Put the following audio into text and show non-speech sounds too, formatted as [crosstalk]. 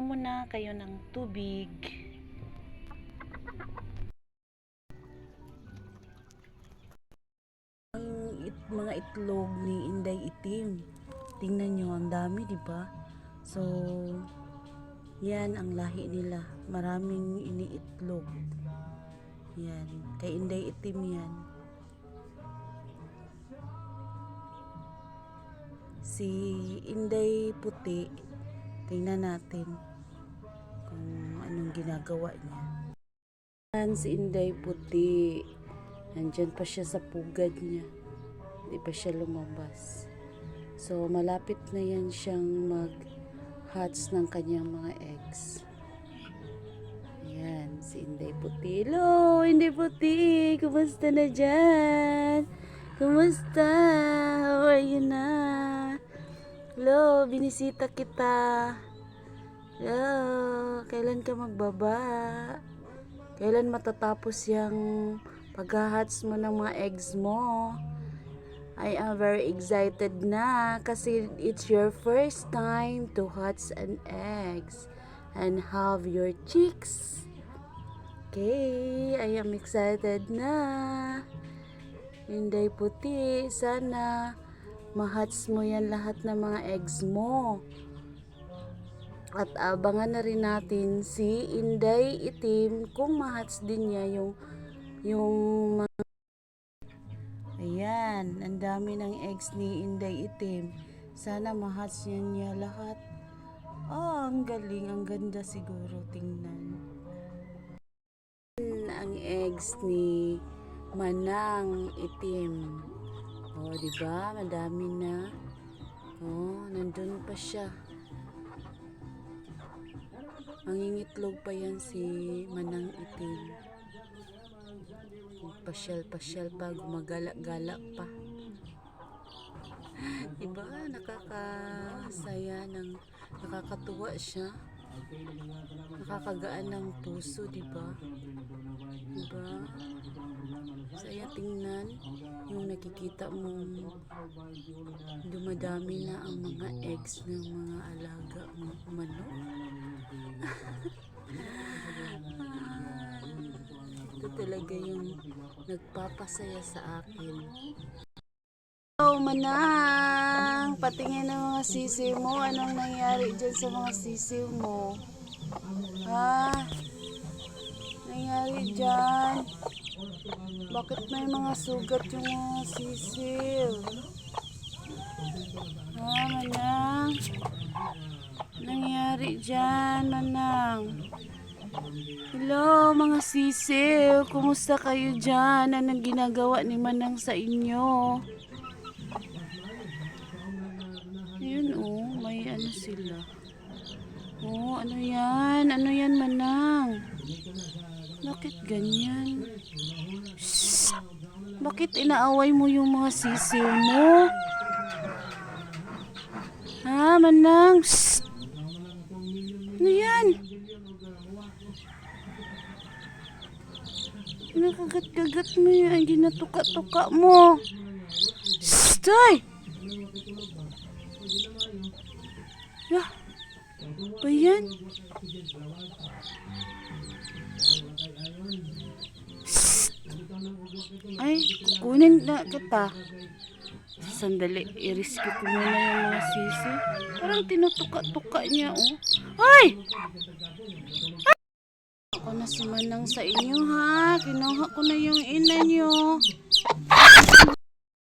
muna kayo ng tubig. Ang it- mga itlog ni Inday Itim. Tingnan nyo, ang dami, di ba? So, yan ang lahi nila. Maraming iniitlog. Yan. Kay Inday Itim yan. Si Inday Puti, tingnan natin kung anong ginagawa niya. Yan si Inday Puti. Nandyan pa siya sa pugad niya. Hindi pa siya lumabas. So, malapit na yan siyang mag-hatch ng kanyang mga eggs. Ayan, si Inday Puti. Hello, Inday Puti! Kumusta na dyan? Kumusta? How are you na? Hello, binisita kita. Hello, kailan ka magbaba? Kailan matatapos yung paghahats mo ng mga eggs mo? I am very excited na kasi it's your first time to hatch an eggs and have your chicks. Okay, I am excited na. Hinday puti, sana mahats mo yan lahat ng mga eggs mo. At abangan na rin natin si Inday Itim kung mahats din niya yung yung mga Ayan, ang dami ng eggs ni Inday Itim. Sana mahats niya niya lahat. Oh, ang galing, ang ganda siguro tingnan. Ang eggs ni Manang Itim. Oh, di ba? Madami na. Oh, nandun pa siya. Mangingitlog pa yan si Manang Itim. Pasyal-pasyal pa, gumagala-gala pa. [laughs] Diba? Nakakasaya ng nakakatuwa siya. Nakakagaan ng puso, diba? Diba? Saya tingnan nakikita mo dumadami na ang mga eggs ng mga alaga mong manok. [laughs] Ito talaga yung nagpapasaya sa akin. Hello, manang! Patingin ng mga sisiw mo. Anong nangyari dyan sa mga sisiw mo? Ha? Nangyari dyan? Bakit may mga sugat yung mga sisiw? Ha, manang? Nangyari dyan, manang? Hello, mga sisiw. Kumusta kayo dyan? Anong ginagawa ni Manang sa inyo? Ayun, oh. May ano sila. Oh, ano yan? Ano yan, Manang? Bakit ganyan? Shh! Bakit inaaway mo yung mga sisiw mo? Ha, Manang? Shh! Ano yan? Nakagat-gagat mo yan. Ginatuka-tuka mo. Stay! Ah, ba yan? Shh! Ay, kukunin na kita. Sandali, i-rescue ko muna yung mga sisi. Parang tinutuka-tuka niya, oh. Ay! Ako na si Manang sa inyo ha. Kinuha ko na yung ina nyo.